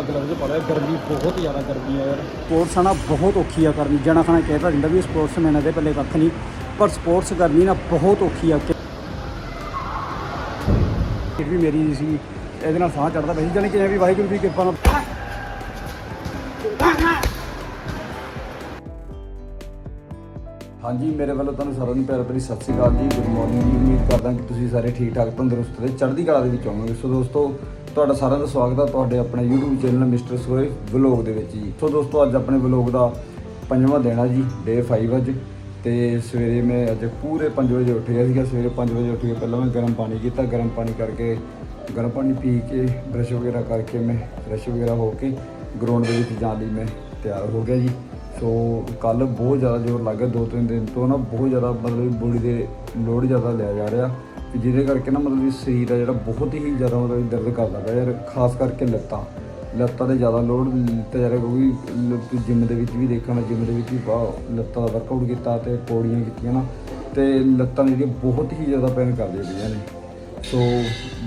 ਅਗਲਾ ਵਜੇ ਪੜਿਆ ਗਰਮੀ ਬਹੁਤ ਜ਼ਿਆਦਾ ਗਰਮੀ ਆ ਯਾਰ। ਸਪੋਰਟਸ ਆ ਬਹੁਤ ਔਖੀ ਆ ਕਰਨੀ। ਜਣਾ ਖਾਣਾ ਕਹਿਦਾ ਜਿੰਦਾ ਵੀ ਸਪੋਰਟਸ ਮੈਨਾਂ ਦੇ ਪੱਲੇ ਕੱਖ ਨਹੀਂ। ਪਰ ਸਪੋਰਟਸ ਕਰਨੀ ਨਾ ਬਹੁਤ ਔਖੀ ਆ। ਫਿਰ ਵੀ ਮੇਰੀ ਸੀ, ਇਹਦੇ ਨਾਲ ਸਾਹ ਚੜਦਾ ਪਈ ਜਾਨੀ ਕਿ ਵੀ ਵਾਹਿਗੁਰੂ ਦੀ ਕਿਰਪਾ ਨਾਲ ਹਾਂਜੀ, ਮੇਰੇ ਵੱਲੋਂ ਤੁਹਾਨੂੰ ਸਾਰਿਆਂ ਨੂੰ ਪਿਆਰ ਭਰੀ ਸਤਿ ਸ੍ਰੀ ਅਕਾਲ ਜੀ। ਗੁੱਡ ਮਾਰਨਿੰਗ ਜੀ। ਉਮੀਦ ਕਰਦਾ ਕਿ ਤੁਸੀਂ ਸਾਰੇ ਠੀਕ ਠਾਕ ਤੰਦਰੁਸਤ ਤੇ ਚੜ੍ਹਦੀ ਕਲਾ ਦੇ ਵਿੱਚ ਹੋਵੋਗੇ। ਸੋ ਦੋਸਤੋ ਤੁਹਾਡਾ ਸਾਰਿਆਂ ਦਾ ਸਵਾਗਤ ਹੈ ਤੁਹਾਡੇ ਆਪਣੇ YouTube ਚੈਨਲ ਮਿਸਟਰ ਸੋਏ ਵਲੌਗ ਦੇ ਵਿੱਚ ਜੀ। ਸੋ ਦੋਸਤੋ, ਅੱਜ ਆਪਣੇ ਵਲੌਗ ਦਾ ਪੰਜਵਾਂ ਦਿਨ ਆ ਜੀ ਡੇ 5 ਅੱਜ। ਤੇ ਸਵੇਰੇ ਮੈਂ ਅੱਜ ਪੂਰੇ 5 ਵਜੇ ਉੱਠ ਗਿਆ ਸੀਗਾ। ਸਵੇਰੇ 5 ਵਜੇ ਉੱਠ ਕੇ ਪਹਿਲਾਂ ਮੈਂ ਗਰਮ ਪਾਣੀ ਕੀਤਾ। ਗਰਮ ਪਾਣੀ ਕਰਕੇ, ਗਰਮ ਪਾਣੀ ਪੀ ਕੇ ਬਰਸ਼ ਵਗੈਰਾ ਕਰਕੇ ਮੈਂ ਫਰੈਸ਼ ਵਗੈਰਾ ਹੋ ਕੇ ਗਰਾਊਂਡ ਦੇ ਵਿੱਚ ਜਾਣ ਲਈ ਮੈਂ ਤਿਆਰ ਹੋ ਗਿਆ ਜੀ। ਸੋ ਕੱਲ ਬਹੁਤ ਜ਼ਿਆਦਾ ਜ਼ੋਰ ਲੱਗ ਗਿਆ, ਦੋ ਤਿੰਨ ਦਿਨ ਤੋਂ ਨਾ ਬਹੁਤ ਜ਼ਿਆਦਾ ਮਤਲਬ ਬੋਡੀ ਦੇ ਲੋਡ ਜ਼ਿਆਦਾ ਲਿਆ ਜਾ ਰਿਹਾ ਕਿ ਜਿਹਦੇ ਕਰਕੇ ਨਾ ਮਤਲਬ ਵੀ ਸਰੀਰ ਆ ਜਿਹੜਾ ਬਹੁਤ ਹੀ ਜ਼ਿਆਦਾ ਮਤਲਬ ਵੀ ਦਰਦ ਕਰਦਾ ਪਿਆ ਯਾਰ, ਖਾਸ ਕਰਕੇ ਲੱਤਾਂ। ਲੱਤਾਂ ਤੇ ਜ਼ਿਆਦਾ ਲੋਡ ਲਿੱਤਾ ਜਾ ਰਿਹਾ ਕਿਉਂਕਿ ਜਿਮ ਦੇ ਵਿੱਚ ਵੀ ਦੇਖਣਾ ਜਿਮ ਦੇ ਵਿੱਚ ਵੀ ਬਹੁਤ ਲੱਤਾਂ ਦਾ ਵਰਕਆਊਟ ਕੀਤਾ ਤੇ ਪੌੜੀਆਂ ਕੀਤੀਆਂ ਨਾ, ਤੇ ਲੱਤਾਂ ਜਿਹੜੀਆਂ ਬਹੁਤ ਹੀ ਜ਼ਿਆਦਾ ਪੈਨ ਕਰਦੀਆਂ ਪਈਆਂ ਨੇ। ਸੋ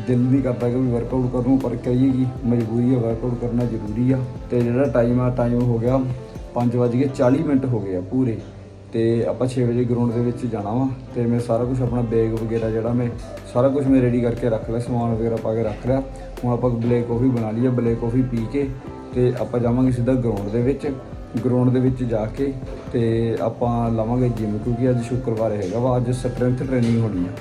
ਦਿਲ ਨਹੀਂ ਕਰਦਾ ਕਿ ਵੀ ਵਰਕਆਊਟ ਕਰੂੰ, ਪਰ ਕਹੀਏ ਕਿ ਮਜਬੂਰੀ ਹੈ ਵਰਕਆਊਟ ਕਰਨਾ ਜ਼ਰੂਰੀ ਆ। ਤੇ ਜਿਹੜਾ ਟਾਈਮ ਆ ਟਾਈਮ ਹੋ ਗਿਆ। 5:40 ਮਿੰਟ ਹੋ ਗਏ ਆ ਪੂਰੇ ਤੇ ਆਪਾਂ 6 ਵਜੇ ਗਰਾਊਂਡ ਦੇ ਵਿੱਚ ਜਾਣਾ ਵਾ ਤੇ ਮੈਂ ਸਾਰਾ ਕੁਝ ਆਪਣਾ ਬੈਗ ਵਗੈਰਾ ਜਿਹੜਾ ਮੈਂ ਸਾਰਾ ਕੁਝ ਮੈਂ ਰੈਡੀ ਕਰਕੇ ਰੱਖ ਲਿਆ, ਸਮਾਨ ਵਗੈਰਾ ਪਾ ਕੇ ਰੱਖ ਲਿਆ। ਹੁਣ ਆਪਾਂ ਬਲੈਕ ਕਾਫੀ ਬਣਾ ਲਈ ਆ ਬਲੈਕ ਕਾਫੀ ਪੀ ਕੇ ਤੇ ਆਪਾਂ ਜਾਵਾਂਗੇ ਸਿੱਧਾ ਗਰਾਊਂਡ ਦੇ ਵਿੱਚ ਗਰਾਊਂਡ ਦੇ ਵਿੱਚ ਜਾ ਕੇ ਤੇ ਆਪਾਂ ਲਾਵਾਂਗੇ ਜਿਮ ਕਿਉਂਕਿ ਅੱਜ ਸ਼ੁੱਕਰਵਾਰ ਹੈਗਾ ਵਾ, ਅੱਜ ਸਟਰੈਂਥ ਟ੍ਰੇਨਿੰਗ ਹੋਣੀ ਆ।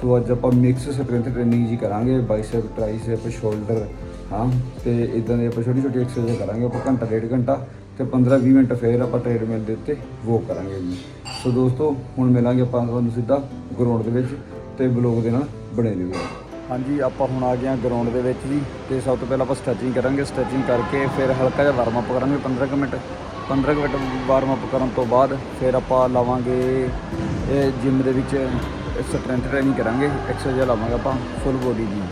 ਸੋ ਅੱਜ ਆਪਾਂ ਮਿਕਸ ਸਟਰੈਂਥ ਟ੍ਰੇਨਿੰਗ ਜੀ ਕਰਾਂਗੇ ਬਾਈਸੈਪ ਟ੍ਰਾਈਸੈਪ ਸ਼ੋਲਡਰ ਹਾਂ, ਤੇ ਇਦਾਂ ਦੇ ਆਪਾਂ ਛੋਟੀ ਛੋਟੀ ਐਕਸਰਸਾਈਜ਼ ਕਰਾਂਗੇ, ਆਪਾਂ ਘੰਟਾ, ਡੇਢ ਘੰਟਾ ਤੇ 15-20 ਮਿੰਟ ਫੇਰ ਆਪਾਂ ਟ੍ਰੇਡਮਿਲ ਦੇ ਉੱਤੇ ਵੋਕ ਕਰਾਂਗੇ ਜੀ। ਸੋ ਦੋਸਤੋ, ਹੁਣ ਮਿਲਾਂਗੇ ਆਪਾਂ ਤੁਹਾਨੂੰ ਸਿੱਧਾ ਗਰਾਊਂਡ ਦੇ ਵਿੱਚ ਤੇ ਬਲੌਗ ਦੇ ਨਾਲ ਬਣੇ ਰਹੋ। ਹਾਂਜੀ, ਆਪਾਂ ਹੁਣ ਆ ਗਏ ਹਾਂ ਗਰਾਊਂਡ ਦੇ ਵਿੱਚ ਜੀ, ਤੇ ਸਭ ਤੋਂ ਪਹਿਲਾਂ ਆਪਾਂ ਸਟ੍ਰੈਚਿੰਗ ਕਰਾਂਗੇ। ਸਟ੍ਰੈਚਿੰਗ ਕਰਕੇ ਫਿਰ ਹਲਕਾ ਜਿਹਾ ਵਾਰਮ ਅਪ ਕਰਾਂਗੇ 15 ਕੁ ਮਿੰਟ। 15 ਕੁ ਮਿੰਟ ਵਾਰਮ ਅਪ ਕਰਨ ਤੋਂ ਬਾਅਦ ਫਿਰ ਆਪਾਂ ਲਾਵਾਂਗੇ, ਇਹ ਜਿਮ ਦੇ ਵਿੱਚ ਸਟਰੈਂਥ ਟ੍ਰੇਨਿੰਗ ਕਰਾਂਗੇ। ਐਕਸਰਸਾਈਜ਼ ਲਾਵਾਂਗੇ ਆਪਾਂ ਫੁੱਲ ਬੋਡੀ ਦੀ।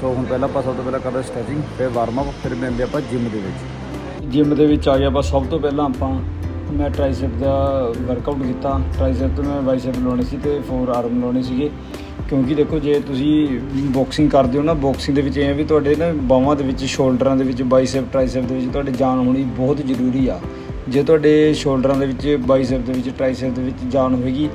ਸੋ ਹੁਣ ਪਹਿਲਾਂ ਆਪਾਂ ਸਭ ਤੋਂ ਪਹਿਲਾਂ ਕਰਦੇ ਸਟ੍ਰੈਚਿੰਗ ਫਿਰ ਵਾਰਮ ਅਪ ਫਿਰ ਮਿਲਦੇ ਆਪਾਂ ਜਿਮ ਦੇ ਵਿੱਚ। ਜਿਮ ਦੇ ਵਿੱਚ ਆ ਗਿਆ ਆਪਾਂ, ਸਭ ਤੋਂ ਪਹਿਲਾਂ ਆਪਾਂ ਮੈਂ ਟ੍ਰਾਈਸੈਪ ਦਾ ਵਰਕਆਊਟ ਕੀਤਾ। ਟ੍ਰਾਈਸੈਪ ਤੋਂ ਮੈਂ ਬਾਈਸੈਪ ਲਾਉਣੇ ਸੀ ਤੇ ਫੋਰ ਆਰਮ ਲਾਉਣੇ ਸੀਗੇ। ਕਿਉਂਕਿ ਦੇਖੋ, ਜੇ ਤੁਸੀਂ ਬਾਕਸਿੰਗ ਕਰਦੇ ਹੋ ਨਾ ਬਾਕਸਿੰਗ ਦੇ ਵਿੱਚ ਇਹ ਆ ਵੀ ਤੁਹਾਡੇ ਨਾ ਬਾਹਾਂ ਦੇ ਵਿੱਚ ਸ਼ੋਲਡਰਾਂ ਦੇ ਵਿੱਚ ਬਾਈਸੈਪ ਟ੍ਰਾਈਸੈਪ ਦੇ ਵਿੱਚ ਤੁਹਾਡੇ ਜਾਨ ਹੋਣੀ ਬਹੁਤ ਜ਼ਰੂਰੀ ਆ। ਜੇ ਤੁਹਾਡੇ ਸ਼ੋਲਡਰਾਂ ਦੇ ਵਿੱਚ ਬਾਈਸੈਪ ਦੇ ਵਿੱਚ ਟ੍ਰਾਈਸੈਪ ਦੇ ਵਿੱਚ ਜਾਨ ਹੋਏਗੀ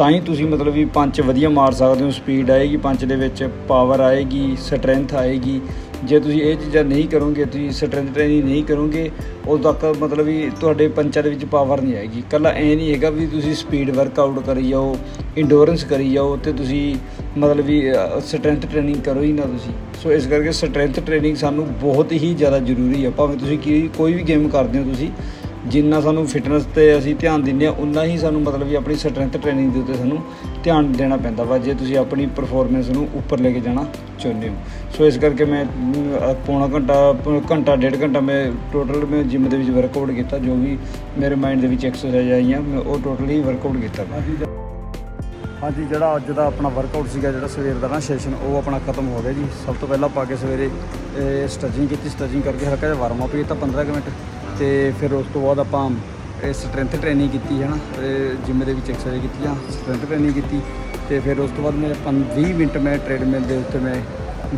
ਤਾਂ ਹੀ ਤੁਸੀਂ ਮਤਲਬ ਵੀ ਪੰਚ ਵਧੀਆ ਮਾਰ ਸਕਦੇ ਹੋ ਸਪੀਡ ਆਏਗੀ ਪੰਚ ਦੇ ਵਿੱਚ ਪਾਵਰ ਆਏਗੀ ਸਟਰੈਂਥ ਆਏਗੀ। ਜੇ ਤੁਸੀਂ ਇਹ ਚੀਜ਼ਾਂ ਨਹੀਂ ਕਰੋਗੇ, ਤੁਸੀਂ ਸਟਰੈਂਥ ਟ੍ਰੇਨਿੰਗ ਨਹੀਂ ਕਰੋਗੇ, ਉਦੋਂ ਤੱਕ ਮਤਲਬ ਵੀ ਤੁਹਾਡੇ ਪੰਚਾਂ ਦੇ ਵਿੱਚ ਪਾਵਰ ਨਹੀਂ ਆਏਗੀ। ਕੱਲਾ ਐ ਨਹੀਂ ਹੈਗਾ ਵੀ ਤੁਸੀਂ ਸਪੀਡ ਵਰਕਆਊਟ ਕਰੀ ਜਾਓ ਇੰਡੋਰੈਂਸ ਕਰੀ ਜਾਓ ਤੇ ਤੁਸੀਂ ਮਤਲਬ ਵੀ ਸਟਰੈਂਥ ਟ੍ਰੇਨਿੰਗ ਕਰੋ ਹੀ ਨਾ ਤੁਸੀਂ। ਸੋ ਇਸ ਕਰਕੇ ਸਟਰੈਂਥ ਟ੍ਰੇਨਿੰਗ ਸਾਨੂੰ ਬਹੁਤ ਹੀ ਜ਼ਿਆਦਾ ਜ਼ਰੂਰੀ ਹੈ ਭਾਵੇਂ ਤੁਸੀਂ ਕੀ, ਕੋਈ ਵੀ ਗੇਮ ਕਰਦੇ ਹੋ ਤੁਸੀਂ ਜਿੰਨਾ ਸਾਨੂੰ ਫਿਟਨੈਸ ਤੇ ਅਸੀਂ ਧਿਆਨ ਦਿੰਦੇ ਆ ਉਨਾ ਹੀ ਸਾਨੂੰ ਮਤਲਬ ਵੀ ਆਪਣੀ ਸਟਰੈਂਥ ਟ੍ਰੇਨਿੰਗ ਦੇ ਉੱਤੇ ਸਾਨੂੰ ਧਿਆਨ ਦੇਣਾ ਪੈਂਦਾ ਵਾ, ਜੇ ਤੁਸੀਂ ਆਪਣੀ ਪਰਫਾਰਮੈਂਸ ਨੂੰ ਉੱਪਰ ਲੈ ਕੇ ਜਾਣਾ ਚਾਹੁੰਦੇ ਹੋ। ਸੋ ਇਸ ਕਰਕੇ ਮੈਂ ਪੌਣਾ ਘੰਟਾ ਘੰਟਾ, ਡੇਢ ਘੰਟਾ ਮੈਂ ਟੋਟਲ ਮੈਂ ਜਿਮ ਦੇ ਵਿੱਚ ਵਰਕਆਊਟ ਕੀਤਾ, ਜੋ ਵੀ ਮੇਰੇ ਮਾਈਂਡ ਦੇ ਵਿੱਚ ਐਕਸਰਸਾਈਜ਼ ਆਈਆਂ, ਮੈਂ ਉਹ ਟੋਟਲੀ ਵਰਕਆਊਟ ਕੀਤਾ ਮੈਂ ਹਾਂਜੀ ਜਿਹੜਾ ਅੱਜ ਦਾ ਆਪਣਾ ਵਰਕਆਊਟ ਸੀਗਾ, ਜਿਹੜਾ ਸਵੇਰ ਦਾ ਨਾ ਸੈਸ਼ਨ ਉਹ ਆਪਣਾ ਖਤਮ ਹੋ ਗਿਆ ਜੀ। ਸਭ ਤੋਂ ਪਹਿਲਾਂ ਪਾ ਕੇ ਸਵੇਰੇ ਸਟ੍ਰੈਚਿੰਗ ਕੀਤੀ ਸਟ੍ਰੈਚਿੰਗ ਕਰਕੇ ਹਲਕਾ ਜਿਹਾ ਵਾਰਮ ਅਪ ਕੀਤਾ 15 ਕੁ ਮਿੰਟ। ਤੇ ਫਿਰ ਉਸ ਤੋਂ ਬਾਅਦ ਆਪਾਂ ਇਹ ਸਟਰੈਂਥ ਟ੍ਰੇਨਿੰਗ ਕੀਤੀ ਹੈ ਨਾ ਜਿਮ ਦੇ ਵਿੱਚ ਐਕਸਰਸਾਈਜ਼ ਕੀਤੀਆਂ ਸਟਰੈਂਥ ਟ੍ਰੇਨਿੰਗ ਕੀਤੀ। ਤੇ ਫਿਰ ਉਸ ਤੋਂ ਬਾਅਦ ਮੈਂ 20 ਮਿੰਟ ਮੈਂ ਟ੍ਰੇਡਮਿਲ ਦੇ ਉੱਤੇ ਮੈਂ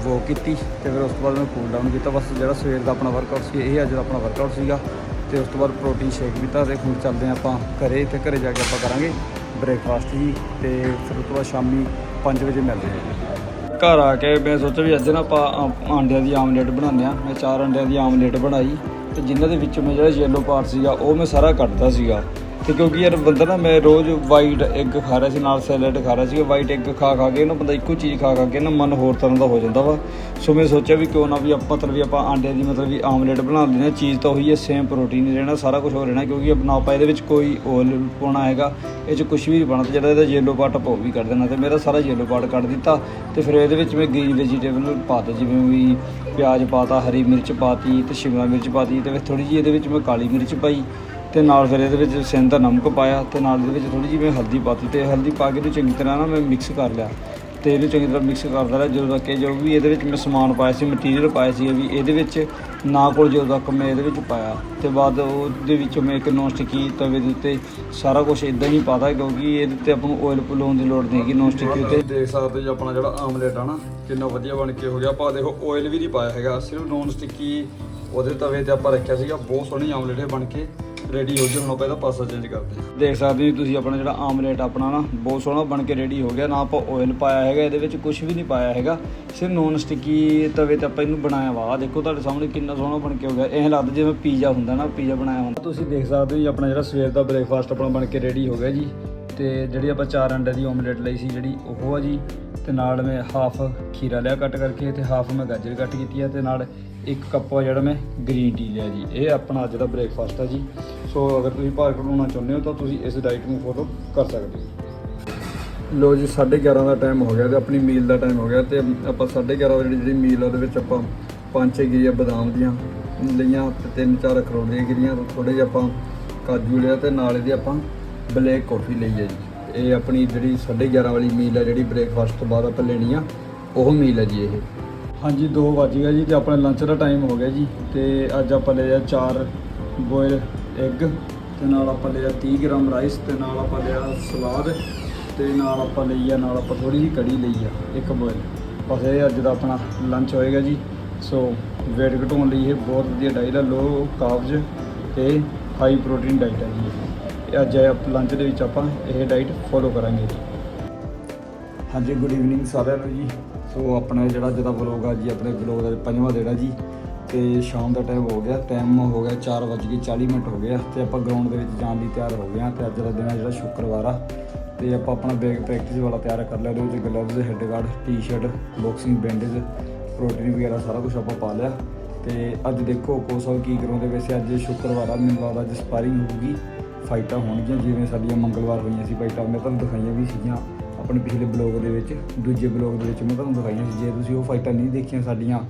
ਵੋਕ ਕੀਤੀ ਤੇ ਫਿਰ ਉਸ ਤੋਂ ਬਾਅਦ ਮੈਂ ਕੂਲ ਡਾਊਨ ਕੀਤਾ। ਬਸ ਜਿਹੜਾ ਸਵੇਰ ਦਾ ਆਪਣਾ ਵਰਕਆਊਟ ਸੀ, ਇਹ ਅੱਜ ਦਾ ਆਪਣਾ ਵਰਕਆਊਟ ਸੀਗਾ। ਤੇ ਉਸ ਤੋਂ ਬਾਅਦ ਪ੍ਰੋਟੀਨ ਸ਼ੇਕ ਪੀਤਾ ਤੇ ਹੁਣ ਚੱਲਦੇ ਹਾਂ ਆਪਾਂ ਘਰੇ, ਤੇ ਘਰੇ ਜਾ ਕੇ ਆਪਾਂ ਕਰਾਂਗੇ ਬ੍ਰੇਕਫਾਸਟ ਜੀ। ਤੇ ਫਿਰ ਉਸ ਤੋਂ ਬਾਅਦ ਸ਼ਾਮੀ 5 ਵਜੇ ਮਿਲਦੇ ਹਾਂ। ਘਰ ਆ ਕੇ ਮੈਂ ਸੋਚਿਆ ਵੀ ਅੱਜ ਨਾ ਆਪਾਂ ਆਂਡਿਆਂ ਦੀ ਆਮਲੇਟ ਬਣਾਉਂਦੇ ਆ ਮੈਂ ਚਾਰ ਆਂਡਿਆਂ ਦੀ ਆਮਲੇਟ ਬਣਾਈ। ਤੇ ਜਿਨ੍ਹਾਂ ਦੇ ਵਿੱਚ ਮੈਂ ਜਿਹੜਾ ਯੈਲੋ ਪਾਰਟ ਸੀਗਾ ਉਹ ਮੈਂ ਸਾਰਾ ਕੱਢਦਾ ਸੀਗਾ। ਤੇ ਕਿਉਂਕਿ ਯਾਰ ਬੰਦਾ ਨਾ ਮੈਂ ਰੋਜ਼ ਵਾਈਟ ਐਗ ਖਾ ਰਿਹਾ ਸੀ, ਨਾਲ ਸੈਲਡ ਖਾ ਰਿਹਾ ਸੀ ਵਾਈਟ ਐਗ ਖਾ ਖਾ ਕੇ ਨਾ ਬੰਦਾ ਇੱਕੋ ਚੀਜ਼ ਖਾ ਖਾ ਕੇ ਨਾ ਮਨ ਹੋਰ ਤਰ੍ਹਾਂ ਦਾ ਹੋ ਜਾਂਦਾ ਵਾ। ਸੋ ਮੈਂ ਸੋਚਿਆ ਵੀ ਕਿਉਂ ਨਾ ਵੀ ਆਪਾਂ ਮਤਲਬ ਵੀ ਆਪਾਂ ਆਂਡੇ ਦੀ ਮਤਲਬ ਵੀ ਆਮਲੇਟ ਬਣਾ ਲੈਂਦੇ ਹਾਂ, ਚੀਜ਼ ਤਾਂ ਉਹੀ ਹੈ ਸੇਮ ਪ੍ਰੋਟੀਨ ਹੀ ਰਹਿਣਾ, ਸਾਰਾ ਕੁਝ ਹੋ ਰਹਿਣਾ, ਕਿਉਂਕਿ ਆਪਣਾ ਆਪਾਂ ਇਹਦੇ ਵਿੱਚ ਕੋਈ ਓਇਲ ਪਾਉਣਾ ਹੈਗਾ, ਇਹ 'ਚ ਕੁਝ ਵੀ ਨਹੀਂ ਪਾਉਣਾ, ਤੇ ਜਿਹੜਾ ਇਹਦਾ ਯੈਲੋ ਪਾਰਟ ਆਪਾਂ ਉਹ ਵੀ ਕੱਢ ਦੇਣਾ, ਤੇ ਮੇਰਾ ਸਾਰਾ ਯੈਲੋ ਪਾਰਟ ਕੱਢ ਦਿੱਤਾ, ਤੇ ਫਿਰ ਇਹਦੇ ਵਿੱਚ ਮੈਂ ਗ੍ਰੀਨ ਵੈਜੀਟੇਬਲ ਪਾਤਾ ਜਿਵੇਂ ਵੀ ਪਿਆਜ਼ ਪਾਤਾ ਹਰੀ ਮਿਰਚ ਪਾਤੀ ਤੇ ਸ਼ਿਮਲਾ ਮਿਰਚ ਪਾਤੀ ਤੇ ਫਿਰ ਥੋੜੀ ਜਿਹੀ ਇਹਦੇ ਵਿੱਚ ਮੈਂ ਕਾਲੀ ਮਿਰਚ ਪਾਈ ਤੇ ਨਾਲ ਫਿਰ ਇਹਦੇ ਵਿੱਚ ਸਿੰਧ ਦਾ ਨਮਕ ਪਾਇਆ ਤੇ ਨਾਲ ਇਹਦੇ ਵਿੱਚ ਥੋੜੀ ਜਿਹੀ ਮੈਂ ਹਲਦੀ ਪਾਤੀ ਤੇ ਹਲਦੀ ਪਾ ਕੇ ਇਹਨੂੰ ਚੰਗੀ ਤਰ੍ਹਾਂ ਨਾ ਮੈਂ ਮਿਕਸ ਕਰ ਲਿਆ ਤੇਲ ਨੂੰ ਚੰਗੀ ਤਰ੍ਹਾਂ ਮਿਕਸ ਕਰਦਾ ਰਿਹਾ ਜਦੋਂ ਤੱਕ ਕਿ ਜੋ ਵੀ ਇਹਦੇ ਵਿੱਚ ਮੈਂ ਸਮਾਨ ਪਾਇਆ ਸੀ ਮਟੀਰੀਅਲ ਪਾਇਆ ਸੀ ਵੀ ਇਹਦੇ ਵਿੱਚ ਨਾ ਕੋਲ ਜਦੋਂ ਤੱਕ ਮੈਂ ਇਹਦੇ ਵਿੱਚ ਪਾਇਆ ਤੇ ਬਾਅਦ ਉਹਦੇ ਵਿੱਚ ਮੈਂ ਇੱਕ ਨੋਨ ਸਟਿਕੀ ਤਵੇ ਦੇ ਉੱਤੇ ਸਾਰਾ ਕੁਝ ਇਦਾਂ ਹੀ ਪਾਤਾ ਕਿਉਂਕਿ ਇਹਦੇ ਤੇ ਆਪਾਂ ਨੂੰ ਆਇਲ ਲਾਉਣ ਦੀ ਲੋੜ ਨਹੀਂ ਹੈਗੀ ਨੋਨ ਸਟਿਕੀ ਉੱਤੇ। ਦੇਖ ਸਕਦੇ ਹੋ ਆਪਣਾ ਜਿਹੜਾ ਆਮਲੇਟ ਆ ਨਾ ਕਿੰਨਾ ਵਧੀਆ ਬਣ ਕੇ ਹੋ ਗਿਆ। ਆਪਾਂ ਦੇਖੋ ਆਇਲ ਵੀ ਨਹੀਂ ਪਾਇਆ ਹੈਗਾ ਸਿਰਫ ਨੋਨ ਸਟਿਕੀ ਉਹਦੇ ਤਵੇ ਤੇ ਆਪਾਂ ਰੱਖਿਆ ਸੀਗਾ ਬਹੁਤ ਸੋਹਣੀ ਆਮਲੇਟ ਬਣ ਕੇ। ਰੈਡੀ ਹੋ ਗਈ ਹੁਣ ਆਪਾਂ ਪਾਸਾ ਚੇਂਜ ਕਰਦੇ ਹਾਂ ਦੇਖ ਸਕਦੇ ਹੋ ਤੁਸੀਂ ਆਪਣਾ ਜਿਹੜਾ ਆਮਲੇਟ ਆਪਣਾ ਨਾ, ਬਹੁਤ ਸੋਹਣਾ ਬਣ ਕੇ ਰੈਡੀ ਹੋ ਗਿਆ। ਨਾ ਆਪਾਂ ਆਇਲ ਪਾਇਆ ਹੈਗਾ, ਇਹਦੇ ਵਿੱਚ ਕੁਝ ਵੀ ਨਹੀਂ ਪਾਇਆ ਹੈਗਾ। ਸਿਰਫ ਨੋਨ ਸਟਿਕੀ ਤਵੇ ਤੇ ਆਪਾਂ ਇਹਨੂੰ ਬਣਾਇਆ ਵਾ। ਆਹ ਦੇਖੋ ਤੁਹਾਡੇ ਸਾਹਮਣੇ ਕਿੰਨਾ ਸੋਹਣਾ ਬਣ ਕੇ ਹੋ ਗਿਆ। ਇਹ ਲੱਗਦਾ ਜਿਵੇਂ ਪੀਜ਼ਾ ਹੁੰਦਾ ਨਾ, ਪੀਜ਼ਾ ਬਣਾਇਆ ਹੁੰਦਾ। ਤੁਸੀਂ ਦੇਖ ਸਕਦੇ ਹੋ ਜੀ ਆਪਣਾ ਜਿਹੜਾ ਸਵੇਰ ਦਾ ਬ੍ਰੇਕਫਾਸਟ ਆਪਣਾ ਬਣ ਕੇ ਰੈਡੀ ਹੋ ਗਿਆ ਜੀ। ਤੇ ਜਿਹੜੀ ਆਪਾਂ ਚਾਰ ਅੰਡੇ ਦੀ ਆਮਲੇਟ ਲਈ ਸੀ, ਜਿਹੜੀ ਉਹ ਆ ਜੀ। ਤੇ ਨਾਲ ਮੈਂ ਹਾਫ ਖੀਰਾ ਲਿਆ ਕੱਟ ਕਰਕੇ ਤੇ ਹਾਫ ਮੈਂ ਗਾਜਰ ਕੱਟ ਕੀਤੀ ਹੈ ਤੇ ਨਾਲ ਇੱਕ ਕੱਪ ਆ ਜਿਹੜਾ ਮੈਂ ਗ੍ਰੀਨ ਟੀ ਲਿਆ ਜੀ। ਇਹ ਆਪਣਾ ਅੱਜ ਦਾ ਬ੍ਰੇਕਫਾਸਟ ਆ ਜੀ। ਸੋ ਅਗਰ ਤੁਸੀਂ ਭਾਰ ਘਟਾਉਣਾ ਚਾਹੁੰਦੇ ਹੋ, ਤਾਂ ਤੁਸੀਂ ਇਸ ਡਾਈਟ ਨੂੰ ਫੋਲੋ ਕਰ ਸਕਦੇ ਹੋ। ਲੋ ਜੀ 11:30 ਦਾ ਟਾਈਮ ਹੋ ਗਿਆ ਤੇ ਆਪਣੀ ਮੀਲ ਦਾ ਟਾਈਮ ਹੋ ਗਿਆ ਤੇ ਆਪਾਂ 11:30 ਵਜੇ ਜਿਹੜੀ ਮੀਲ ਆ ਉਹਦੇ ਵਿੱਚ ਆਪਾਂ ਪੰਜ ਛੇ ਗਿਰੀਆਂ ਬਦਾਮ ਦੀਆਂ ਲਈਆਂ ਤੇ ਤਿੰਨ ਚਾਰ ਅਖਰੋਟ ਦੀਆਂ ਗਿਰੀਆਂ ਥੋੜੇ ਜਿਹਾ ਆਪਾਂ ਕਾਜੂ ਲਿਆ ਤੇ ਨਾਲ ਇਹਦੇ ਆਪਾਂ ਬਲੈਕ ਕਾਫੀ ਲਈ ਹੈ ਜੀ। ਇਹ ਆਪਣੀ ਜਿਹੜੀ 11:30 ਵਾਲੀ ਮੀਲ ਹੈ ਜਿਹੜੀ ਬ੍ਰੇਕਫਾਸਟ ਤੋਂ ਬਾਅਦ ਆਪਾਂ ਲੈਣੀ ਆ, ਉਹ ਮੀਲ ਹੈ ਜੀ ਇਹ। ਹਾਂਜੀ 2 ਵਜ ਗਿਆ ਜੀ ਤੇ ਆਪਣਾ ਲੰਚ ਦਾ ਟਾਈਮ ਹੋ ਗਿਆ ਜੀ ਤੇ ਅੱਜ ਆਪਾਂ ਲਿਆ ਚਾਰ ਬੋਇਲ ਐਗ ਤੇ ਨਾਲ ਆਪਾਂ ਲਿਆ 30 ਗ੍ਰਾਮ ਰਾਈਸ ਤੇ ਨਾਲ ਆਪਾਂ ਲਿਆ ਸਲਾਦ ਤੇ ਨਾਲ ਆਪਾਂ ਲਈ ਆ, ਨਾਲ ਆਪਾਂ ਥੋੜੀ ਜਿਹੀ ਕੜੀ ਲਈ ਆ, ਇੱਕ ਬੋਇਲ ਬਸ ਇਹ ਅੱਜ ਦਾ ਆਪਣਾ ਲੰਚ ਹੋਏਗਾ ਜੀ। ਸੋ weight ਘਟਾਉਣ ਲਈ ਇਹ ਬਹੁਤ ਵਧੀਆ ਡਾਈਟ ਆ ਲੋ ਕਾਰਬਸ ਤੇ ਹਾਈ ਪ੍ਰੋਟੀਨ ਡਾਈਟ ਹੈ ਜੀ। ਇਹ। ਇਹ ਅੱਜ ਲੰਚ ਦੇ ਵਿੱਚ ਆਪਾਂ ਇਹ ਡਾਈਟ ਫੋਲੋ ਕਰਾਂਗੇ ਜੀ। ਹਾਂਜੀ ਗੁੱਡ ਈਵਨਿੰਗ ਸਾਰਿਆਂ ਨੂੰ ਜੀ। ਸੋ ਆਪਣਾ ਇਹ ਜਿਹੜਾ ਜਿਹਦਾ ਵਲੋਗ ਆ ਜੀ, ਆਪਣੇ ਵਲੋਗ ਦਾ ਪੰਜਵਾਂ ਦੇੜਾ ਜੀ। ਤੇ ਸ਼ਾਮ ਦਾ ਟਾਈਮ ਹੋ ਗਿਆ ਟਾਈਮ ਹੋ ਗਿਆ 4:40 ਮਿੰਟ ਹੋ ਗਿਆ। ਤੇ ਆਪਾਂ ਗਰਾਊਂਡ ਦੇ ਵਿੱਚ ਜਾਣ ਲਈ ਤਿਆਰ ਹੋ ਗਏ ਹਾਂ ਤੇ ਅੱਜ ਦਾ ਦਿਨ ਆ ਜਿਹੜਾ ਸ਼ੁੱਕਰਵਾਰ ਆ। ਤੇ ਆਪਾਂ ਆਪਣਾ ਬੈਗ ਪ੍ਰੈਕਟਿਸ ਵਾਲਾ ਤਿਆਰ ਕਰ ਲਿਆ, ਉਹਦੇ ਵਿੱਚ gloves head guard t-shirt boxing bandage protein ਵਗੈਰਾ ਸਾਰਾ ਕੁਝ ਆਪਾਂ ਪਾ ਲਿਆ। ਤੇ ਅੱਜ ਦੇਖੋ ਕੋਚ ਸਾਹਿਬ ਕੀ ਕਰਾਉਂਦੇ ਵੈਸੇ ਅੱਜ ਸ਼ੁੱਕਰਵਾਰ ਆ, ਮੈਨੂੰ ਲੱਗਦਾ ਅੱਜ ਸਪਾਰਿੰਗ ਹੋਊਗੀ ਫਾਈਟਾਂ ਹੋਣਗੀਆਂ, ਜਿਵੇਂ ਸਾਡੀਆਂ ਮੰਗਲਵਾਰ ਹੋਈਆਂ ਸੀ ਫਾਈਟਾਂ ਮੈਂ ਤੁਹਾਨੂੰ ਦਿਖਾਈਆਂ ਵੀ ਸੀਗੀਆਂ। ਆਪਣੇ ਪਿਛਲੇ ਬਲੌਗ ਦੇ ਵਿੱਚ, ਦੂਜੇ ਬਲੌਗ ਦੇ ਵਿੱਚ ਮੈਂ ਤੁਹਾਨੂੰ ਦਿਖਾਈਆਂ ਸੀ। ਜੇ ਤੁਸੀਂ ਉਹ ਫਾਈਟਾਂ ਨਹੀਂ ਦੇਖੀਆਂ ਸਾਡੀਆਂ,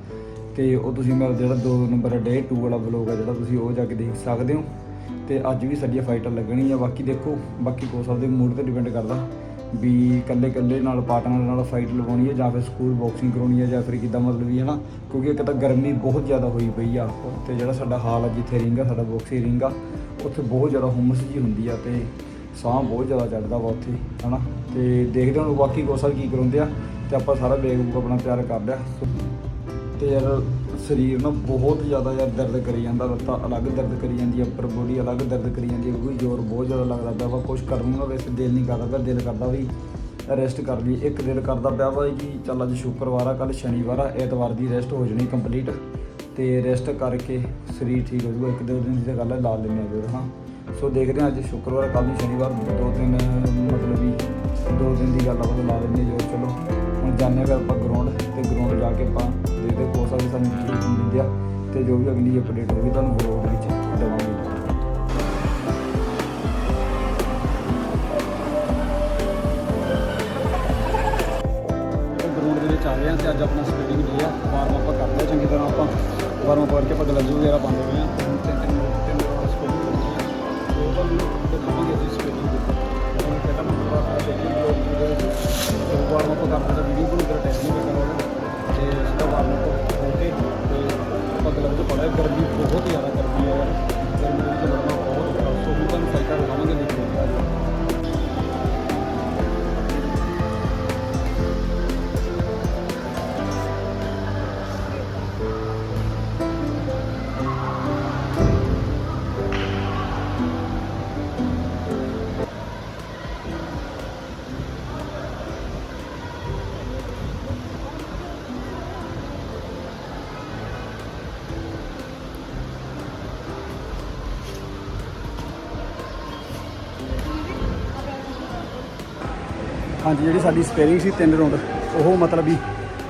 ਤੇ ਉਹ ਤੁਸੀਂ ਮੇਰਾ ਜਿਹੜਾ 2 ਨੰਬਰ ਡੇ 2 ਵਾਲਾ ਬਲੌਗ ਆ ਜਿਹੜਾ ਤੁਸੀਂ ਉਹ ਜਾ ਕੇ ਦੇਖ ਸਕਦੇ ਹੋ। ਤੇ ਅੱਜ ਵੀ ਸਾਡੀਆਂ ਫਾਈਟਾਂ ਲੱਗਣੀਆਂ ਬਾਕੀ ਦੇਖੋ, ਬਾਕੀ ਕੋਚ ਸਾਹਿਬ ਦੇ ਮੂਡ ਤੇ ਡਿਪੈਂਡ ਕਰਦਾ ਵੀ ਇਕੱਲੇ ਇਕੱਲੇ ਨਾਲ ਪਾਰਟਨਰ ਨਾਲ ਫਾਈਟ ਲਵਾਉਣੀ ਹੈ ਜਾਂ ਫਿਰ ਸਕੂਲ ਬਾਕਸਿੰਗ ਕਰਾਉਣੀ ਹੈ ਜਾਂ ਫਿਰ ਕਿੱਦਾਂ ਮਤਲਬ ਵੀ ਹੈ ਨਾ ਕਿਉਂਕਿ ਇੱਕ ਤਾਂ ਗਰਮੀ ਬਹੁਤ ਜ਼ਿਆਦਾ ਹੋਈ ਪਈ ਆ, ਤੇ ਜਿਹੜਾ ਸਾਡਾ ਹਾਲ ਆ, ਜਿੱਥੇ ਰਿੰਗ ਆ ਸਾਡਾ ਬਾਕਸਿੰਗ ਰਿੰਗ ਆ ਉੱਥੇ ਬਹੁਤ ਜ਼ਿਆਦਾ ਹੁਮਸ ਜੀ ਹੁੰਦੀ ਆ, ਤੇ ਸਾਹ ਬਹੁਤ ਜ਼ਿਆਦਾ ਚੜਦਾ ਵਾ ਉੱਥੇ, ਹਨਾ? ਤੇ ਦੇਖਦੇ ਹਾਂ ਬਾਕੀ ਕੋਸਾ ਕੀ ਕਰਾਉਂਦੇ ਆ ਤੇ ਆਪਾਂ ਸਾਰਾ ਬੈਗ ਬੂਗ ਆਪਣਾ ਤਿਆਰ ਕਰ ਲਿਆ। ਤੇ ਯਾਰ ਸਰੀਰ ਨਾ ਬਹੁਤ ਜ਼ਿਆਦਾ ਯਾਰ ਦਰਦ ਕਰੀ ਜਾਂਦਾ, ਲੱਤਾਂ ਅਲੱਗ ਦਰਦ ਕਰੀ ਜਾਂਦੀ ਹੈ ਉੱਪਰ ਬੋਡੀ ਅਲੱਗ ਦਰਦ ਕਰੀ ਜਾਂਦੀ ਹੈ ਕਿਉਂਕਿ ਜ਼ੋਰ ਬਹੁਤ ਜ਼ਿਆਦਾ ਲੱਗਦਾ ਪਿਆ ਵਾ ਕੁਝ ਕਰਨ ਨੂੰ ਵੈਸੇ ਦਿਲ ਨਹੀਂ ਕਰਦਾ ਪਿਆ ਦਿਲ ਕਰਦਾ ਵੀ ਰੈਸਟ ਕਰ ਲਈ ਇੱਕ ਦਿਲ ਕਰਦਾ ਪਿਆ ਵਾ ਕਿ ਚੱਲ ਅੱਜ ਸ਼ੁੱਕਰਵਾਰ ਆ ਕੱਲ ਸ਼ਨੀਵਾਰ ਆ, ਐਤਵਾਰ ਦੀ ਰੈਸਟ ਹੋ ਜਣੀ ਕੰਪਲੀਟ ਤੇ ਰੈਸਟ ਕਰਕੇ ਸਰੀਰ ਠੀਕ ਹੋ ਜਾਊਗਾ, ਇੱਕ ਦੋ ਦਿਨ ਦੀ ਗੱਲ ਲਾ ਲੈਂਦੇ ਆ ਫਿਰ ਹਾਂ। ਸੋ ਦੇਖਦੇ ਹਾਂ ਅੱਜ ਸ਼ੁੱਕਰਵਾਰ ਕੱਲ ਨੂੰ ਸ਼ਨੀਵਾਰ, ਦੋ ਦਿਨ, ਮਤਲਬ ਵੀ ਦੋ ਦਿਨ ਦੀ ਗੱਲ ਆਪਾਂ ਉਹ ਲਾ ਲੈਂਦੇ ਜੋ, ਚਲੋ, ਹੁਣ ਜਾਣੇ ਫਿਰ ਆਪਾਂ ਗਰਾਊਂਡ ਤੇ ਗਰਾਊਂਡ ਜਾ ਕੇ ਆਪਾਂ ਦੇਖਦੇ ਕੋਸਾ ਵੀ ਸਾਨੂੰ ਕੀ ਦਿੰਦੇ ਆ ਤੇ ਜੋ ਵੀ ਅਗਲੀ ਅਪਡੇਟ ਹੋਊਗੀ, ਤੁਹਾਨੂੰ ਵਲੋਗ ਵਿੱਚ ਦੇਵਾਂਗੇ। ਗਰਾਊਂਡ ਦੇ ਵਿੱਚ ਆ ਰਹੇ ਹਾਂ ਤੇ ਅੱਜ ਆਪਣਾ ਸਪੀਡਿੰਗ ਡੇ ਆ ਵਾਰਮ ਅਪ ਕਰਦੇ ਲਿਆ ਚੰਗੀ ਤਰ੍ਹਾਂ ਆਪਾਂ ਵਾਰਮ ਅਪ ਕਰਕੇ ਆਪਾਂ ਗਲਵਜ਼ ਵਗੈਰਾ ਪਾਉਂਦੇ ਪਏ ਆ ਹਾਂਜੀ, ਜਿਹੜੀ ਸਾਡੀ ਸਪੇਰਿੰਗ ਸੀ ਤਿੰਨ ਰਾਉਂਡ ਉਹ ਮਤਲਬ ਵੀ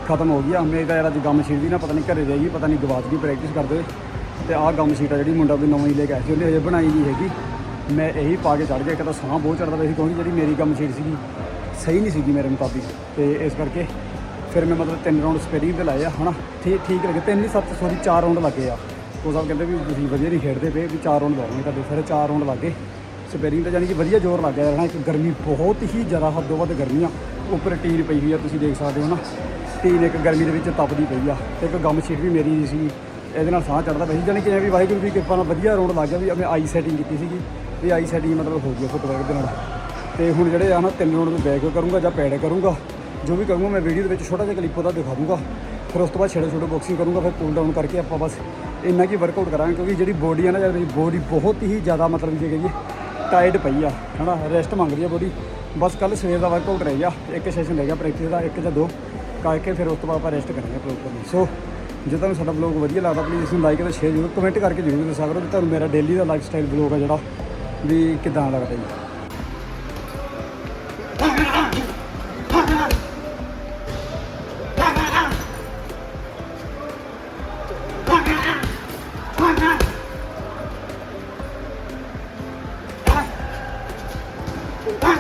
ਖਤਮ ਹੋ ਗਈ ਆ। ਮੇਰੇ ਤਾਂ ਯਾਰ ਅੱਜ ਗਮ ਸ਼ੀਟ ਵੀ ਨਾ ਪਤਾ ਨਹੀਂ ਘਰੇ ਰਹਿ ਗਈ, ਪਤਾ ਨਹੀਂ ਗਵਾਚ ਗਈ ਪ੍ਰੈਕਟਿਸ ਕਰਦੇ ਹੋਏ। ਤੇ ਆਹ ਗਮ ਸ਼ੀਟ ਆ ਜਿਹੜੀ ਮੁੰਡਾ ਵੀ ਨਵਾਂ ਹੀ ਲੈ ਕੇ ਆਇਆ ਸੀ, ਉਹਨੇ ਹਜੇ ਬਣਾਈ ਨਹੀਂ ਹੈਗੀ। ਮੈਂ ਇਹੀ ਪਾ ਕੇ ਚੜ ਗਿਆ, ਇੱਕ ਤਾਂ ਸਾਹ ਬਹੁਤ ਚੜਦਾ ਪਿਆ ਸੀ, ਕਿਉਂਕਿ ਜਿਹੜੀ ਮੇਰੀ ਗਮ ਸ਼ੀਟ ਸੀਗੀ, ਸਹੀ ਨਹੀਂ ਸੀਗੀ ਮੇਰੇ ਮੁਤਾਬਿਕ। ਤੇ ਇਸ ਕਰਕੇ ਫਿਰ ਮੈਂ ਮਤਲਬ ਤਿੰਨ ਰਾਉਂਡ ਸਪੇਰਿੰਗ ਤੇ ਲਾਏ ਆ, ਹਨਾ? ਠੀਕ ਠੀਕ ਲੱਗੇ। ਤਿੰਨ ਨਹੀਂ ਸੱਤ ਸੌਰੀ ਚਾਰ ਰਾਉਂਡ ਲੱਗੇ ਆ। ਉਹ ਸਾਹਿਬ ਕਹਿੰਦੇ ਵੀ ਤੁਸੀਂ ਵਧੀਆ ਨਹੀਂ ਖੇਡਦੇ ਪਏ, ਵੀ ਚਾਰ ਰਾਉਂਡ ਲਾਉਣੇ ਤੁਹਾਡੇ ਫਿਰ ਚਾਰ ਰਾਉਂਡ ਲੱਗੇ। ਸਪੇਰਿੰਗ ਤੇ ਜਾਨੀ ਕਿ ਵਧੀਆ ਜ਼ੋਰ ਲੱਗ ਗਿਆ ਯਾਰ ਨਾ ਇੱਕ ਗਰਮੀ ਬਹੁਤ ਹੀ ਜ਼ਿਆਦਾ ਹੱਦੋਂ ਵੱਧ ਗਰਮੀ ਆ। ਉੱਪਰ ਟੀਨ ਪਈ ਹੋਈ ਆ, ਤੁਸੀਂ ਦੇਖ ਸਕਦੇ ਹੋ ਨਾ। ਟੀਨ ਇੱਕ ਗਰਮੀ ਦੇ ਵਿੱਚ ਤਪਦੀ ਪਈ ਆ। ਤੇ ਇੱਕ ਗਮ ਸ਼ੀਟ ਵੀ ਮੇਰੀ ਸੀ, ਇਹਦੇ ਨਾਲ ਸਾਹ ਚੜਦਾ ਪਿਆ ਸੀ। ਜਾਣੀ ਕਿ ਵੀ ਵਾਹਿਗੁਰੂ ਦੀ ਕਿਰਪਾ ਨਾਲ ਵਧੀਆ ਰੋਡ ਲੱਗ ਗਿਆ ਵੀ ਮੈਂ ਆਈ ਸੈਟਿੰਗ ਕੀਤੀ ਸੀਗੀ। ਵੀ ਆਈ ਸੈਟਿੰਗ ਮਤਲਬ ਹੋ ਗਈ ਫੁੱਟਵਰਕ ਦੇ ਨਾਲ। ਤੇ ਹੁਣ ਜਿਹੜੇ ਆ ਨਾ, ਤਿੰਨ ਰੋਡ ਨੂੰ ਬੈਕ ਕਰੂੰਗਾ ਜਾਂ ਪੈਡ ਕਰੂੰਗਾ, ਜੋ ਵੀ ਕਰੂੰਗਾ ਮੈਂ ਵੀਡੀਓ ਦੇ ਵਿੱਚ ਛੋਟਾ ਜਿਹਾ ਕਲਿੱਪ ਉਹਦਾ ਦਿਖਾ ਦੂੰਗਾ। ਫਿਰ ਉਸ ਤੋਂ ਬਾਅਦ ਛੇੜੇ ਛੋਟੇ ਬਾਕਸਿੰਗ ਕਰੂੰਗਾ, ਫਿਰ ਕੂਲ ਡਾਊਨ ਕਰਕੇ ਆਪਾਂ ਬਸ ਇੰਨਾ ਕੀ ਵਰਕਆਊਟ ਕਰਾਂਗੇ, ਕਿਉਂਕਿ ਜਿਹੜੀ ਬੋਡੀ ਆ ਨਾ ਜਿਹੜੀ ਬੋਡੀ ਬਹੁਤ ਹੀ ਜ਼ਿਆਦਾ ਮਤਲਬ ਜੇ ਕਹੀਏ ਟਾਇਰਡ ਪਈ ਆ, ਹਨਾ ਰੈਸਟ ਮੰਗ ਰਹੀ ਆ ਬੋਡੀ। ਬਸ ਕੱਲ ਸਵੇਰ ਦਾ ਵਰਕਆਊਟ ਰਹਿ ਗਿਆ, ਇੱਕ ਸੈਸ਼ਨ ਰਹਿ ਗਿਆ ਪ੍ਰੈਕਟਿਸ ਦਾ, ਇੱਕ ਜਾਂ ਦੋ। ਕਰਕੇ ਫਿਰ ਉਸ ਤੋਂ ਬਾਅਦ ਆਪਾਂ ਰੈਸਟ ਕਰਾਂਗੇ ਪ੍ਰੋਪਰਲੀ ਸੋ ਜੇ ਤੁਹਾਨੂੰ ਸਾਡਾ ਬਲੌਗ ਵਧੀਆ ਲੱਗਦਾ ਪਲੀਜ਼ ਇਸ ਨੂੰ ਲਾਈਕ ਅਤੇ ਸ਼ੇਅਰ ਜ਼ਰੂਰ ਕਮੈਂਟ ਕਰਕੇ ਜ਼ਰੂਰ ਦੱਸਿਆ ਕਰੋ ਕਿ ਤੁਹਾਨੂੰ ਮੇਰਾ ਡੇਲੀ ਦਾ ਲਾਈਫ ਸਟਾਈਲ ਬਲੌਗ ਆ ਜਿਹੜਾ, ਵੀ ਕਿਦਾਂ ਲੱਗਦਾ ਜੀ। ਹਾਂਜੀ,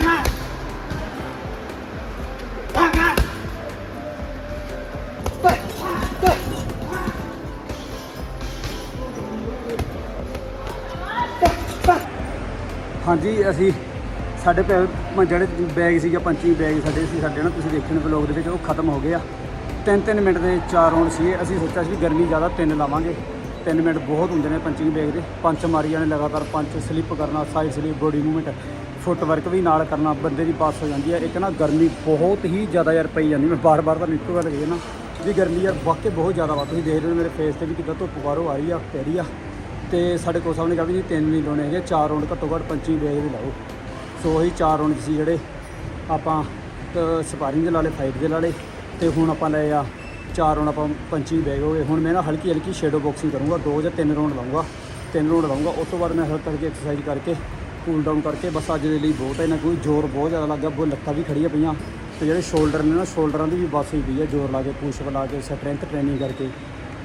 ਅਸੀਂ ਸਾਡੇ ਪੈ ਮ- ਜਿਹੜੇ ਬੈਗ ਸੀਗਾ, ਪੰਚੀ ਬੈਗ ਸਾਡੇ ਸੀ, ਸਾਡੇ ਨਾ ਤੁਸੀਂ ਦੇਖਣ ਵਲੌਗ ਦੇ ਵਿੱਚ, ਉਹ ਖਤਮ ਹੋ ਗਏ ਆ। ਤਿੰਨ ਤਿੰਨ ਮਿੰਟ ਦੇ ਚਾਰ ਰਾਉਂਡ ਸੀਗੇ। ਅਸੀਂ ਸੋਚਿਆ ਸੀ ਵੀ ਗਰਮੀ ਜ਼ਿਆਦਾ ਤਿੰਨ ਲਾਵਾਂਗੇ। ਤਿੰਨ ਮਿੰਟ ਬਹੁਤ ਹੁੰਦੇ ਨੇ ਪੰਚਿੰਗ ਬੈਗ ਦੇ। ਪੰਜ ਮਾਰੀ ਜਾਣੇ, ਲਗਾਤਾਰ ਪੰਜ ਸਲਿੱਪ ਕਰਨਾ side slip body movement footwork ਵੀ ਨਾਲ ਕਰਨਾ ਬੰਦੇ ਦੀ ਪਾਸ ਹੋ ਜਾਂਦੀ ਹੈ। ਇੱਕ ਨਾ ਗਰਮੀ ਬਹੁਤ ਹੀ ਜ਼ਿਆਦਾ ਯਾਰ ਪਈ ਜਾਂਦੀ ਮੈਂ ਬਾਰ-ਬਾਰ ਤਾਂ ਨਿਕਲ ਗੱਲ ਕਹੀ ਨਾ। ਵੀ ਗਰਮੀ ਯਾਰ ਵਾਕਈ ਬਹੁਤ ਜ਼ਿਆਦਾ ਵਾ। ਤੁਸੀਂ ਦੇਖ ਰਹੇ ਹੋ ਮੇਰੇ ਫੇਸ ਤੇ ਵੀ ਕਿੱਦਾਂ ਧੁੱਪ ਬਾਹਰੋਂ ਆ ਰਹੀ ਆ ਪੈ ਰਹੀ ਆ। ਤੇ ਸਾਡੇ ਕੋਲ ਸਾਹਿਬ ਨੇ ਕਿਹਾ ਵੀ ਜੀ ਤਿੰਨ ਨਹੀਂ ਲਾਉਣੇ ਹੈਗੇ, ਚਾਰ ਰਾਉਂਡ ਘੱਟੋ ਘੱਟ ਪੰਚੀ ਬੈਗ ਵੀ ਲਾਓ। ਸੋ ਉਹੀ ਚਾਰ ਰਾਉਂਡ ਸੀ ਜਿਹੜੇ ਆਪਾਂ ਸਪਾਰਿੰਗ ਦੇ ਲਾਲੇ ਫਾਈਟ ਦੇ ਲਾਲੇ ਤੇ ਹੁਣ ਆਪਾਂ ਲਏ ਆ, ਚਾਰ ਰਾਉਂਡ ਆਪਾਂ ਪੰਚੀ ਬੈਗ ਹੋ ਗਏ। ਹੁਣ ਮੈਂ ਨਾ ਹਲਕੀ ਹਲਕੀ ਸ਼ੇਡੋ ਬਾਕਸਿੰਗ ਕਰੂੰਗਾ, ਦੋ ਜਾਂ ਤਿੰਨ ਰਾਉਂਡ ਲਾਉਂਗਾ ਤਿੰਨ ਰਾਉਂਡ ਲਾਉਂਗਾ ਉਸ ਤੋਂ ਬਾਅਦ ਮੈਂ ਹਲਕਾ ਕਰਕੇ ਐਕਸਰਸਾਈਜ਼ ਕਰਕੇ ਕੂਲ ਡਾਊਨ ਕਰਕੇ ਬਸ ਅੱਜ ਦੇ ਲਈ ਬਹੁਤ ਹੈ ਨਾ ਕੋਈ ਜ਼ੋਰ ਬਹੁਤ ਜ਼ਿਆਦਾ ਲੱਗਾ ਬਹੁਤ ਲੱਤਾਂ ਵੀ ਖੜੀਆਂ ਪਈਆਂ ਤੇ ਜਿਹੜੇ ਸ਼ੋਲਡਰ ਨੇ ਨਾ ਸ਼ੋਲਡਰਾਂ ਦੀ ਵੀ ਬਸ ਹੋਈ ਪਈ ਹੈ ਜ਼ੋਰ ਲਾ ਕੇ ਪੁਸ਼ ਲਾ ਕੇ ਸਟਰੈਂਥ ਟ੍ਰੇਨਿੰਗ ਕਰਕੇ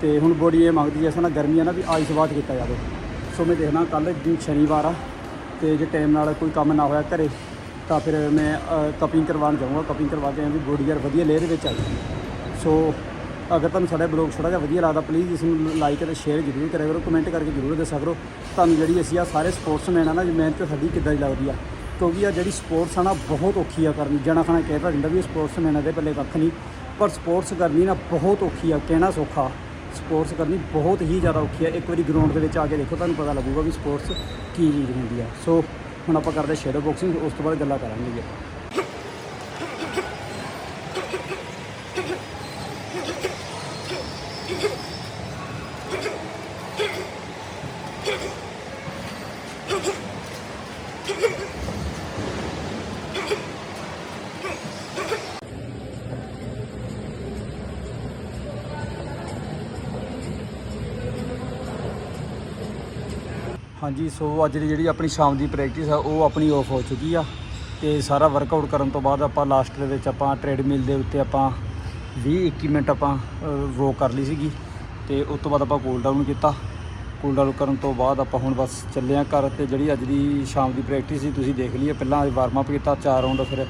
ਤੇ ਹੁਣ ਬੋਡੀ ਇਹ ਮੰਗਦੀ ਹੈ ਨਾ ਗਰਮੀ ਆ ਨਾ ਵੀ ਆਈਸ ਬਾਤ ਕੀਤਾ ਜਾਵੇ। ਸੋ ਮੈਂ ਦੇਖਣਾ ਕੱਲ ਸ਼ਨੀਵਾਰ ਆ ਤੇ ਜੇ ਟਾਈਮ ਨਾਲ ਕੋਈ ਕੰਮ ਨਾ ਹੋਇਆ ਘਰੇ, ਤਾਂ ਫਿਰ ਮੈਂ ਕਪਿੰਗ ਕਰਵਾਉਣ ਜਾਊਂਗਾ ਕਪਿੰਗ ਕਰਵਾ ਕੇ ਵੀ ਬੋਡੀ ਯਾਰ ਵਧੀਆ ਲੇਅਰ ਵਿੱਚ ਆ ਸੋ ਅਗਰ ਤੁਹਾਨੂੰ ਸਾਡਾ ਬਲੌਗ ਛੋਟਾ ਜਿਹਾ ਵਧੀਆ ਲੱਗਦਾ ਪਲੀਜ਼ ਇਸ ਨੂੰ ਲਾਈਕ ਅਤੇ ਸ਼ੇਅਰ ਜ਼ਰੂਰ ਕਰਿਆ ਕਰੋ ਕਮੈਂਟ ਕਰਕੇ ਜ਼ਰੂਰ ਦੱਸਿਆ ਕਰੋ। ਤੁਹਾਨੂੰ ਜਿਹੜੀ ਅਸੀਂ ਆ ਸਾਰੇ ਸਪੋਰਟਸਮੈਨ ਆ ਨਾ ਮਿਹਨਤ ਸਾਡੀ ਕਿੱਦਾਂ ਦੀ ਲੱਗਦੀ ਆ। ਕਿਉਂਕਿ ਆ ਜਿਹੜੀ ਸਪੋਰਟਸ ਆ ਨਾ, ਬਹੁਤ ਔਖੀ ਆ ਕਰਨੀ। ਜਣਾ ਖਾਣਾ ਕਹਿਦਾ ਜਾਂਦਾ ਵੀ ਸਪੋਰਟਸਮੈਨ ਦੇ ਪੱਲੇ ਕੱਖ ਨਹੀਂ। ਪਰ ਸਪੋਰਟਸ ਕਰਨੀ ਨਾ ਬਹੁਤ ਔਖੀ ਆ, ਕਹਿਣਾ ਸੌਖਾ। ਸਪੋਰਟਸ ਕਰਨੀ ਬਹੁਤ ਹੀ ਜ਼ਿਆਦਾ ਔਖੀ ਆ। ਇੱਕ ਵਾਰੀ ਗਰਾਊਂਡ ਦੇ ਵਿੱਚ ਆ ਕੇ ਦੇਖੋ, ਤੁਹਾਨੂੰ ਪਤਾ ਲੱਗੂਗਾ ਵੀ ਸਪੋਰਟਸ ਕੀ ਚੀਜ਼ ਹੁੰਦੀ ਆ। ਸੋ ਹੁਣ ਆਪਾਂ ਕਰਦੇ ਸ਼ੈਡੋ ਬਾਕਸਿੰਗ ਉਸ ਤੋਂ ਬਾਅਦ ਗੱਲਾਂ ਕਰਾਂਗੇ ਜੀ। ਹਾਂਜੀ ਸੋ ਅੱਜ ਦੀ ਜਿਹੜੀ ਆਪਣੀ ਸ਼ਾਮ ਦੀ ਪ੍ਰੈਕਟਿਸ ਆ, ਉਹ ਆਪਣੀ ਆਫ ਹੋ ਚੁੱਕੀ ਆ ਤੇ ਸਾਰਾ ਵਰਕਆਊਟ ਕਰਨ ਤੋਂ ਬਾਅਦ ਆਪਾਂ ਲਾਸਟ ਦੇ ਵਿੱਚ ਆਪਾਂ ਟ੍ਰੈਡਮਿਲ ਦੇ ਉੱਤੇ ਆਪਾਂ 20 21 ਮਿੰਟ ਆਪਾਂ ਵੋਕ ਕਰ ਲਈ ਸੀਗੀ ਤੇ ਉਸ ਤੋਂ ਬਾਅਦ ਆਪਾਂ ਕੂਲ ਡਾਊਨ ਕੀਤਾ। ਕੂਲ ਡਾਊਨ ਕਰਨ ਤੋਂ ਬਾਅਦ ਆਪਾਂ ਹੁਣ ਬਸ ਚੱਲੇ ਆ ਘਰ ਤੇ ਜਿਹੜੀ ਅੱਜ ਦੀ ਸ਼ਾਮ ਦੀ ਪ੍ਰੈਕਟਿਸ ਸੀ, ਤੁਸੀਂ ਦੇਖ ਲਈਏ ਪਹਿਲਾਂ ਵਾਰਮ ਅਪ ਕੀਤਾ, ਚਾਰ ਰਾਉਂਡ ਫਿਰ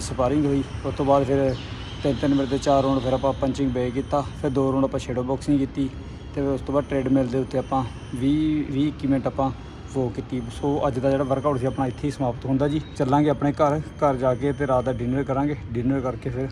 ਸਪਾਰਿੰਗ ਹੋਈ। ਉਸ ਤੋਂ ਬਾਅਦ ਫਿਰ ਤਿੰਨ ਤਿੰਨ ਮਿੰਟ ਦੇ ਚਾਰ ਰਾਉਂਡ ਫਿਰ ਆਪਾਂ ਪੰਚਿੰਗ ਬੈਕ ਕੀਤਾ। ਫਿਰ ਦੋ ਰਾਉਂਡ ਆਪਾਂ ਸ਼ੈਡੋ ਬਾਕਸਿੰਗ ਕੀਤੀ। ਤੇ ਫਿਰ ਉਸ ਤੋਂ ਬਾਅਦ ਟ੍ਰੈਡਮਿਲ ਦੇ ਉੱਤੇ ਆਪਾਂ 20 20 21 ਮਿੰਟ ਆਪਾਂ ਵੋਕ ਕੀਤੀ। ਸੋ ਅੱਜ ਦਾ ਜਿਹੜਾ ਵਰਕਆਊਟ ਸੀ, ਆਪਣਾ ਇੱਥੇ ਹੀ ਸਮਾਪਤ ਹੁੰਦਾ ਜੀ। ਚੱਲਾਂਗੇ ਆਪਣੇ ਘਰ ਘਰ ਜਾ ਕੇ ਤੇ ਰਾਤ ਦਾ ਡਿਨਰ ਕਰਾਂਗੇ। ਡਿਨਰ ਕਰਕੇ ਫਿਰ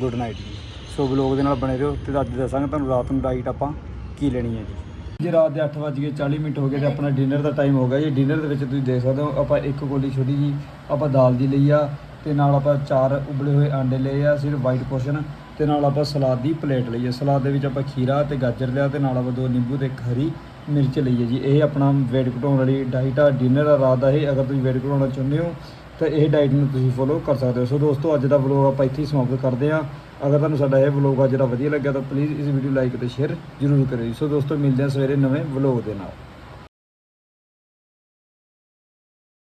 ਗੁੱਡ ਨਾਈਟ ਜੀ। ਸੋ ਵਲੋਗ ਦੇ ਨਾਲ ਬਣੇ ਰਹੋ ਤੇ ਅੱਜ ਦੱਸਾਂਗੇ ਤੁਹਾਨੂੰ ਰਾਤ ਨੂੰ ਡਾਈਟ ਆਪਾਂ ਕੀ ਲੈਣੀ ਹੈ ਜੀ। ਜੀ ਰਾਤ ਦੇ 8:40 ਮਿੰਟ ਹੋ ਗਏ ਤੇ ਆਪਣਾ ਡਿਨਰ ਦਾ ਟਾਈਮ ਹੋ ਗਿਆ ਜੀ। ਡਿਨਰ ਦੇ ਵਿੱਚ ਤੁਸੀਂ ਦੇਖ ਸਕਦੇ ਹੋ, ਆਪਾਂ ਇੱਕ ਕੋਲੀ ਛੋਟੀ ਜੀ, ਆਪਾਂ ਦਾਲ ਦੀ ਲਈ ਆ ਤੇ ਨਾਲ ਆਪਾਂ ਚਾਰ ਉਬਲੇ ਹੋਏ ਆਂਡੇ ਲਏ ਆ, ਸਿਰਫ ਵਾਈਟ ਪੋਰਸ਼ਨ ਤੇ ਨਾਲ ਆਪਾਂ ਸਲਾਦ ਦੀ ਪਲੇਟ ਲਈ ਹੈ। ਸਲਾਦ ਦੇ ਵਿੱਚ ਆਪਾਂ ਖੀਰਾ ਤੇ ਗਾਜਰ ਲਿਆ ਤੇ ਨਾਲ ਆਪਾਂ ਦੋ ਨਿੰਬੂ ਤੇ ਇੱਕ ਹਰੀ ਮਿਰਚ ਲਈ ਹੈ ਜੀ। ਇਹ ਆਪਣਾ weight ਘਟਾਉਣ ਵਾਲੀ ਡਾਈਟ ਆ। ਡਿਨਰ ਆ, ਰਾਤ ਦਾ ਇਹ। ਅਗਰ ਤੁਸੀਂ weight ਘਟਾਉਣਾ ਚਾਹੁੰਦੇ ਹੋ, ਤਾਂ ਇਹ ਡਾਈਟ ਨੂੰ ਤੁਸੀਂ ਫੋਲੋ ਕਰ ਸਕਦੇ ਹੋ। ਸੋ ਦੋਸਤੋ, ਅੱਜ ਦਾ ਵਲੋਗ ਆਪਾਂ ਇੱਥੇ ਹੀ ਸਮਾਪਤ ਕਰਦੇ ਹਾਂ। ਅਗਰ ਤੁਹਾਨੂੰ ਸਾਡਾ ਇਹ ਵਲੋਗ ਆ ਜਿਹੜਾ ਵਧੀਆ ਲੱਗਿਆ, ਤਾਂ ਪਲੀਜ਼ ਇਸ ਵੀਡੀਓ ਲਾਈਕ ਅਤੇ ਸ਼ੇਅਰ ਜ਼ਰੂਰ ਕਰਿਓ ਜੀ। ਸੋ ਦੋਸਤੋ, ਮਿਲਦੇ ਹਾਂ ਸਵੇਰੇ ਨਵੇਂ ਵਲੋਗ ਦੇ ਨਾਲ।